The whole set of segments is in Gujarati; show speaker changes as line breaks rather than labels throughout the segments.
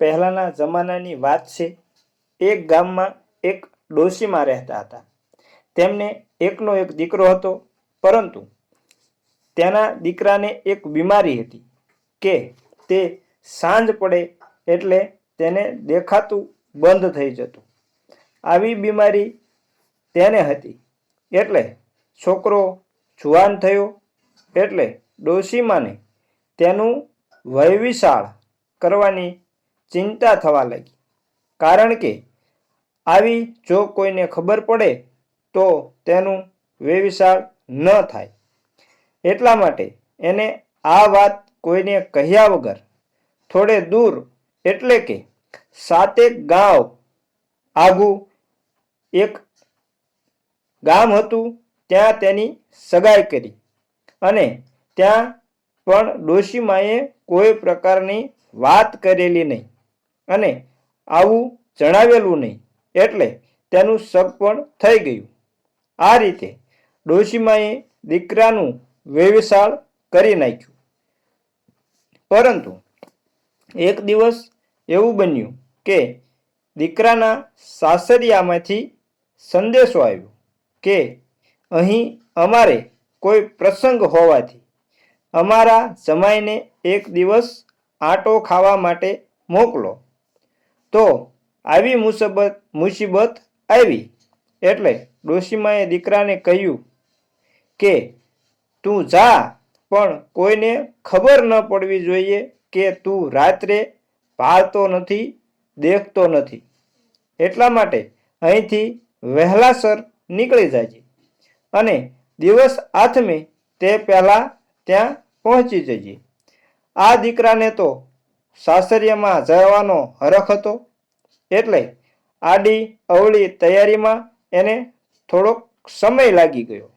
પહેલાંના જમાનાની વાત છે, એક ગામમાં એક ડોશીમાં રહેતા હતા. તેમને એકનો એક દીકરો હતો, પરંતુ તેના દીકરાને એક બીમારી હતી કે તે સાંજ પડે એટલે તેને દેખાતું બંધ થઈ જતું. આવી બીમારી તેને હતી એટલે છોકરો જુવાન થયો એટલે ડોશીમાને તેનું વયવિશાળ કરવાની ચિંતા થવા લાગી. કારણ કે આવી જો કોઈને ખબર પડે, તો તેનું વેવિશાળ ન થાય. એટલા માટે એને આ વાત કોઈને કહ્યા વગર થોડે દૂર, એટલે કે સાતેક ગાંવ આગું એક ગામ હતું, ત્યાં તેની સગાઈ કરી. અને ત્યાં પણ ડોશીમાએ કોઈ પ્રકારની વાત કરેલી નહીં. અને આવું જણાવેલું નહીં. એટલે તેનું શક પણ થઈ ગયું. આ રીતે ડોશીમાએ દીકરાનું વેવિશાળ કરી નાખ્યું. પરંતુ એક દિવસ એવું બન્યું કે દીકરાના સાસરિયામાંથી સંદેશો આવ્યો કે અહીં અમારે કોઈ પ્રસંગ હોવાથી અમારા જમાઈને એક દિવસ આટો ખાવા માટે મોકલો. તો આવી મુસીબત મુસીબત આવી. એટલે ડોશીમાએ દીકરાને કહ્યું કે, તું જા, પણ કોઈને ખબર ન પડવી જોઈએ કે તું રાત્રે ભાળતો નથી, દેખતો નથી. એટલા માટે અહીંથી વહેલાસર નીકળી જાજે અને દિવસ આથમે તે પહેલાં ત્યાં પહોંચી જજે. આ દીકરાને તો સાસરિયામાં જવાનો હરખ હતો. એટલે આડી અવળી તૈયારીમાં એને થોડોક સમય લાગી ગયો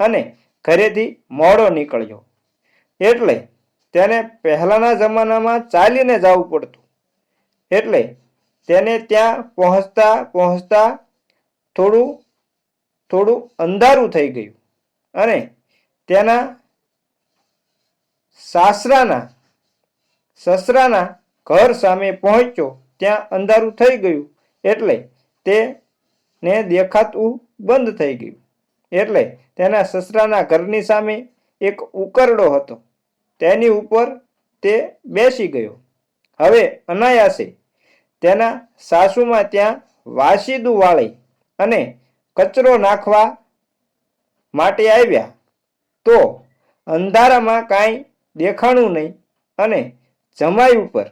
અને ઘરેથી મોડો નીકળ્યો. એટલે તેને પહેલાંના જમાનામાં ચાલીને જવું પડતું. એટલે તેને ત્યાં પહોંચતા પહોંચતા થોડું થોડું અંધારું થઈ ગયું અને તેના સાસરાના સસરાના ઘર સામે પહોંચ્યો, ત્યાં અંધારું થઈ ગયું એટલે તેને દેખાતું બંધ થઈ ગયું. એટલે તેના સસરાના ઘરની સામે એક ઉકરડો હતો. તેની ઉપર તે બેસી ગયો. હવે અનાયાસે તેના સાસુમાં ત્યાં વાસીદું વાળી અને કચરો નાખવા માટે આવ્યા. તો અંધારામાં કાંઈ દેખાણું નહીં અને જમાઈ ઉપર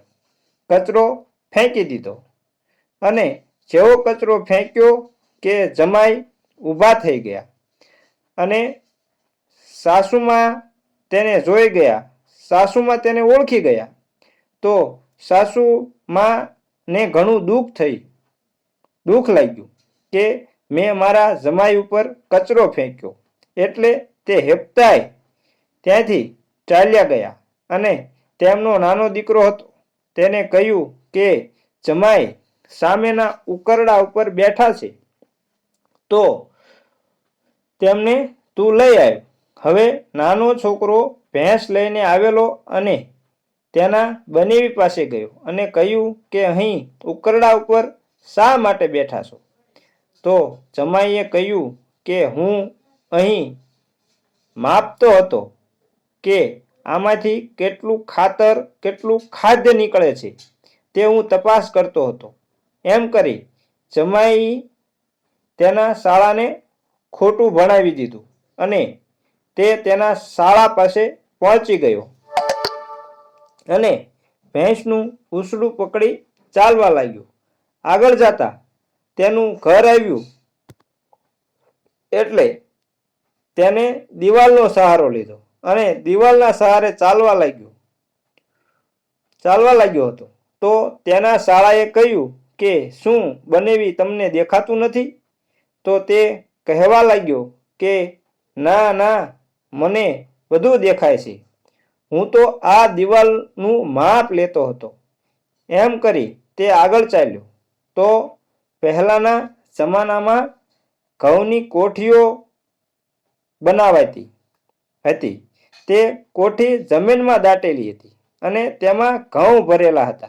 કચરો ફેંકી દીધો. અને જેવો કચરો ફેંક્યો કે જમાઈ ઊભા થઈ ગયા. અને સાસુમાં તેને જોઈ ગયા. સાસુમાં તેને ઓળખી ગયા. તો સાસુમાં ને ઘણું દુઃખ થઈ. દુઃખ લાગ્યું કે મેં મારા જમાઈ ઉપર કચરો ફેંક્યો. એટલે તે હેપતાય. ત્યાંથી ચાલ્યા ગયા અને તેમનો નાનો દીકરો હતો. તેને કહ્યું કે, જમાઈ, સામેના ઉકરડા ઉપર બેઠા છે. તો તેમને તું લઈ આવ. હવે નાનો છોકરો ભેંસ લઈને આવેલો અને તેના બનેવી પાસે ગયો અને કહ્યું કે, અહીં ઉકરડા ઉપર શા માટે બેઠા છો? તો જમાઈએ કહ્યું કે, હું અહીં માપતો હતો કે આમાંથી કેટલું ખાતર, કેટલું ખાદ્ય નીકળે છે તે હું તપાસ કરતો હતો. એમ કરી જમાઈ તેના શાળાને ખોટું ભણાવી દીધું અને તે તેના શાળા પાસે પહોંચી ગયો અને ભેંસનું ઉસડું પકડી ચાલવા લાગ્યું. આગળ જતા તેનું ઘર આવ્યું એટલે તેને દિવાલનો સહારો લીધો. અને દિવાલના સહારે ચાલવા લાગ્યો. ચાલવા લાગ્યો હતો. તો તેના શાળાએ કહ્યું કે, શું બનેવી તમને દેખાતું નથી? તો તે કહેવા લાગ્યો કે, ના ના, મને બધું દેખાય છે. હું તો આ દિવાલનું માપ લેતો હતો. એમ કરી તે આગળ ચાલ્યો. તો પહેલાંના જમાનામાં ઘઉંની કોઠીઓ બનાવાતી હતી. તે કોઠી જમીનમાં દાટેલી હતી અને તેમાં ઘઉં ભરેલા હતા.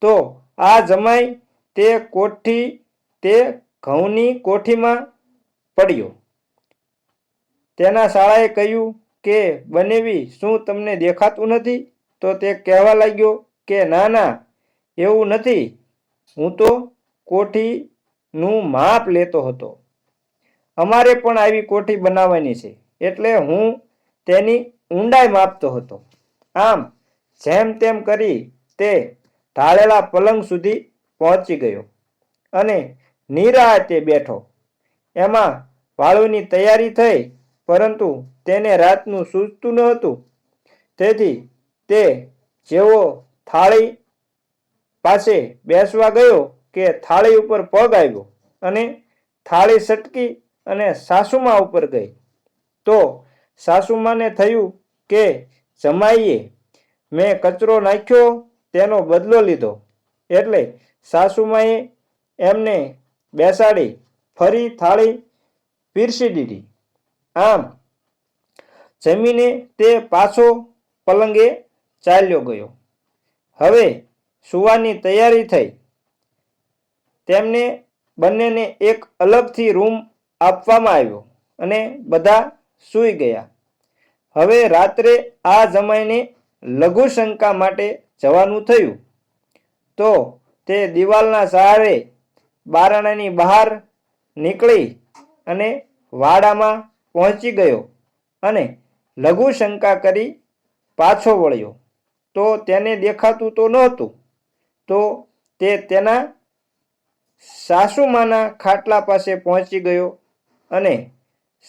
તો આ જમાઈ તે કોઠી તે ઘઉંની કોઠીમાં પડ્યો. તેના શાળાએ કહ્યું કે, બનેવી, શું તમને દેખાતું નથી? તો તે કહેવા લાગ્યો કે, ના ના, એવું નથી. હું તો કોઠીનું માપ લેતો હતો. અમારે પણ આવી કોઠી બનાવવાની છે. એટલે હું તેની ઊંડાઈ માપતો હતો. આમ, જેમ તેમ કરી તે ઢાળેલા પલંગ સુધી પહોંચી ગયો અને નિરાતે બેઠો. એમાં વાળુની તૈયારી થઈ, પરંતુ તેને રાતનું સૂઝતું ન હતું. તેથી તે જેવો થાળી પાસે બેસવા ગયો કે થાળી ઉપર પગ આવ્યો અને થાળી સટકી અને સાસુમા ઉપર ગઈ. તો સાસુમાને થયું કે, જમાઈએ, મેં કચરો નાખ્યો, તેનો બદલો લીધો. એટલે સાસુમાએ એમને બેસાડી, ફરી થાળી પીરસી દીધી. આમ, જમીને તે પાછો પલંગે ચાલ્યો ગયો. હવે સુવાની તૈયારી થઈ. તેમને બંનેને એક અલગથી રૂમ આપવામાં આવ્યો અને બધા સૂઈ ગયા. હવે રાત્રે આ જમાઈને લઘુશંકા માટે જવાનું થયું. તો તે દિવાલના સહારે બારણાની બહાર નીકળી અને વાડામાં પહોંચી ગયો અને લઘુશંકા કરી પાછો વળ્યો. તો તેને દેખાતું તો નહોતું. તો તે તેના સાસુમાના ખાટલા પાસે પહોંચી ગયો અને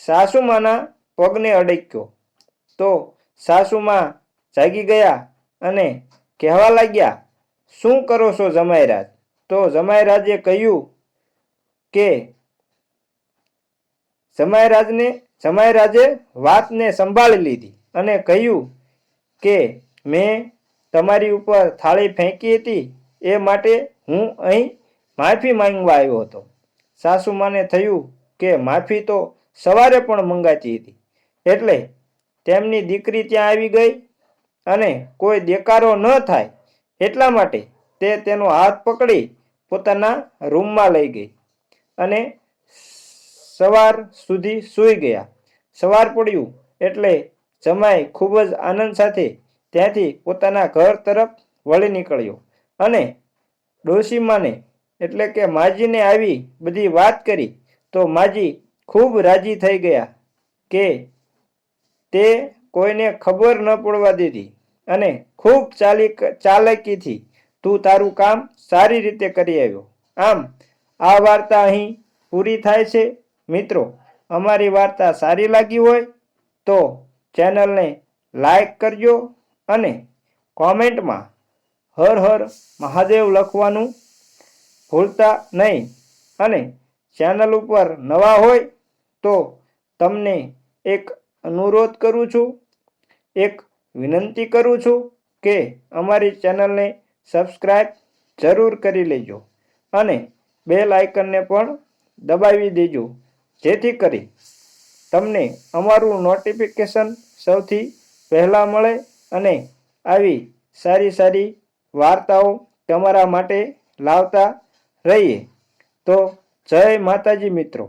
સાસુમાના પગને અડક્યો. તો સાસુમા જાગી ગયા અને કહેવા લાગ્યા, શું કરો છો જમાઈરાજ? તો જમાઈરાજે કહ્યું કે, જમાઈરાજને, જમાઈરાજે વાતને સંભાળી લીધી અને કહ્યું કે, મેં તમારી ઉપર થાળી ફેંકી હતી, એ માટે હું અહીં માફી માંગવા આવ્યો હતો. સાસુમાને થયું કે, માફી તો સવારે પણ મંગાતી હતી એટલે તેમની દીકરી ત્યાં આવી ગઈ અને કોઈ દેકારો ન થાય એટલા માટે તે તેનો હાથ પકડી પોતાના રૂમમાં લઈ ગઈ અને સવાર સુધી સૂઈ ગયા. સવાર પડ્યું એટલે જમાઈ ખૂબ જ આનંદ સાથે ત્યાંથી પોતાના ઘર તરફ વળી નીકળ્યો અને ડોશીમાને એટલે કે માજીને આવી બધી વાત કરી તો માજી ખૂબ રાજી થઈ ગયા કે તે કોઈને ખબર ન પડવા દીધી અને ખૂબ ચાલી ચાલાકીથી તું તારું કામ સારી રીતે કરી આવ્યો. આમ, આ વાર્તા અહીં પૂરી થાય છે. મિત્રો, અમારી વાર્તા સારી લાગી હોય તો ચેનલને લાઈક કરજો અને કોમેન્ટમાં હર હર મહાદેવ લખવાનું ભૂલતા નહીં અને ચેનલ ઉપર નવા હોય તો તમને એક અનુરોધ કરું છું. એક વિનંતી કરું છું કે અમારી ચેનલને સબસ્ક્રાઈબ જરૂર કરી લેજો અને બેલ આઇકનને પણ દબાવી દેજો. જેથી કરી તમને અમારું નોટિફિકેશન સૌથી પહેલાં મળે અને આવી સારી સારી વાર્તાઓ તમારા માટે લાવતા રહીએ. તો જય માતાજી મિત્રો.